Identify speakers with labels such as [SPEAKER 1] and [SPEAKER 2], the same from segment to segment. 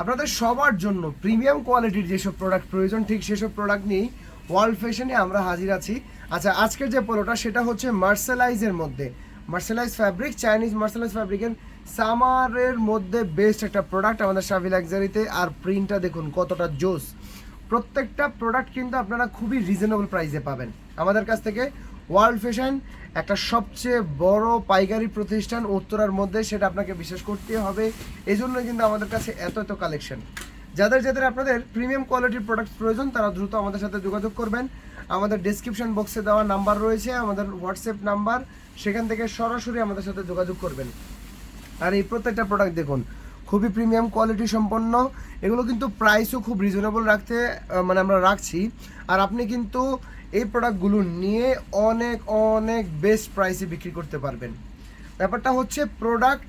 [SPEAKER 1] আপনাদের সবার জন্য প্রিমিয়াম কোয়ালিটির যেসব প্রোডাক্ট প্রয়োজন, ঠিক সেসব প্রোডাক্ট নিয়েই ওয়ার্ল্ড ফ্যাশনে আমরা হাজির আছি। আচ্ছা আজকের যে পোলোটা সেটা হচ্ছে মার্সেলাইজের মধ্যে। মার্সেলাইজ ফ্যাব্রিক চাইনিজ মার্সেলাইজ ফ্যাব্রিকের সামারের মধ্যে বেস্ট একটা প্রোডাক্ট আমাদের শাভি লাক্সারিতে আর প্রিন্টটা দেখুন কতটা জোস। প্রত্যেকটা প্রোডাক্ট কিন্তু আপনারা খুবই রিজনেবল প্রাইসে পাবেন। আমাদের কাছ থেকে ওয়ার্ল্ড ফ্যাশন একটা সবচেয়ে বড় পাইকারি প্রতিষ্ঠান উত্তরার মধ্যে, সেটা আপনাকে বিশ্বাস করতে হবে। এই জন্য কিন্তু আমাদের কাছে এত এত কালেকশন যাদের যাদের আপনাদের প্রিমিয়াম কোয়ালিটির প্রোডাক্ট প্রয়োজন, তারা দ্রুত আমাদের সাথে যোগাযোগ করবেন। আমাদের ডেসক্রিপশন বক্সে দেওয়া নাম্বার রয়েছে, আমাদের হোয়াটসঅ্যাপ নাম্বার সেখান থেকে সরাসরি আমাদের সাথে যোগাযোগ করবেন। আর এই প্রত্যেকটা প্রোডাক্ট দেখুন, খুবই প্রিমিয়াম কোয়ালিটি সম্পন্ন। এগুলো কিন্তু প্রাইসও খুব রিজনেবল রাখতে মানে আমরা রাখছি। আর আপনি কিন্তু এই প্রোডাক্টগুলো নিয়ে অনেক অনেক বেস্ট প্রাইসে বিক্রি করতে পারবেন। ব্যাপারটা হচ্ছে প্রোডাক্ট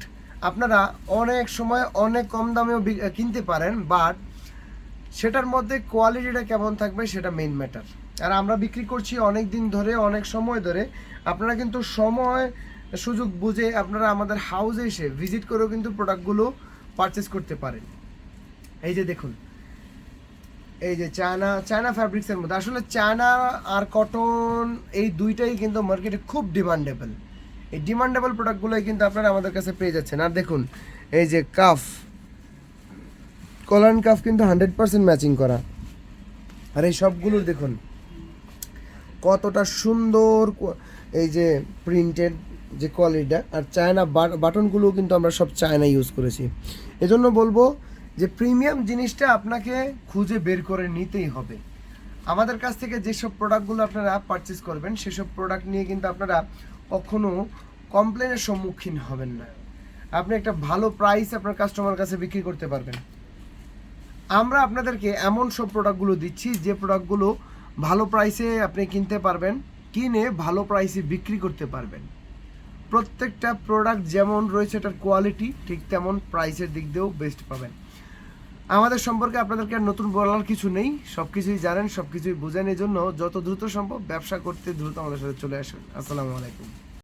[SPEAKER 1] আপনারা অনেক সময় অনেক কম দামেও কিনতে পারেন বাট সেটার মধ্যে কোয়ালিটিটা কেমন থাকবে সেটা মেইন ম্যাটার আর আমরা বিক্রি করছি অনেক দিন ধরে, অনেক সময় ধরে। আপনারা কিন্তু সময়, সুযোগ বুঝে আপনারা আমাদের হাউসে এসে ভিজিট করেও কিন্তু প্রোডাক্টগুলো পারচেস করতে পারেন। এই যে দেখুন এই যে চায়না চায়না ফ্যাব্রিক্সের মধ্যে। আসলে চায়না আর কটন এই দুইটাই কিন্তু মার্কেটে খুব ডিমান্ডেবল এই ডিমান্ডেবল প্রোডাক্টগুলোই কিন্তু আপনারা আমাদের কাছে পেয়ে যাচ্ছেন। আর দেখুন, এই যে কাফ কলান কাফ কিন্তু হান্ড্রেড পার্সেন্ট ম্যাচিং করা। আর এই সবগুলোর দেখুন, কতটা সুন্দর এই যে প্রিন্টেড যে কোয়ালিটিটা আর চায়না বাটনগুলোও কিন্তু আমরা সব চায়না ইউজ করেছি। এজন্য বলব যে প্রিমিয়াম জিনিসটা আপনাকে খুঁজে বের করে নিতেই হবে। আমাদের কাছ থেকে যেসব প্রোডাক্টগুলো আপনারা পারচেস করবেন, সেসব প্রোডাক্ট নিয়ে কিন্তু আপনারা কখনো কমপ্লেনের সম্মুখীন হবেন না। আপনি একটা ভালো প্রাইস আপনার কাস্টমার কাছে বিক্রি করতে পারবেন। আমরা আপনাদেরকে এমন সব প্রোডাক্টগুলো দিচ্ছি, যে প্রোডাক্টগুলো ভালো প্রাইসে আপনি কিনতে পারবেন, কিনে ভালো প্রাইসে বিক্রি করতে পারবেন। প্রত্যেকটা প্রোডাক্ট যেমন রয়েছে, এটার কোয়ালিটি ঠিক তেমন প্রাইসের দিক দিয়েও বেস্ট পাবেন। আমাদের সম্পর্কে আপনাদেরকে আর নতুন বলার কিছু নেই। সব কিছুই জানেন সব কিছুই বোঝেন। এই জন্য যত দ্রুত সম্ভব ব্যবসা করতে দ্রুত আমাদের সাথে চলে আসেন। আসসালামু আলাইকুম।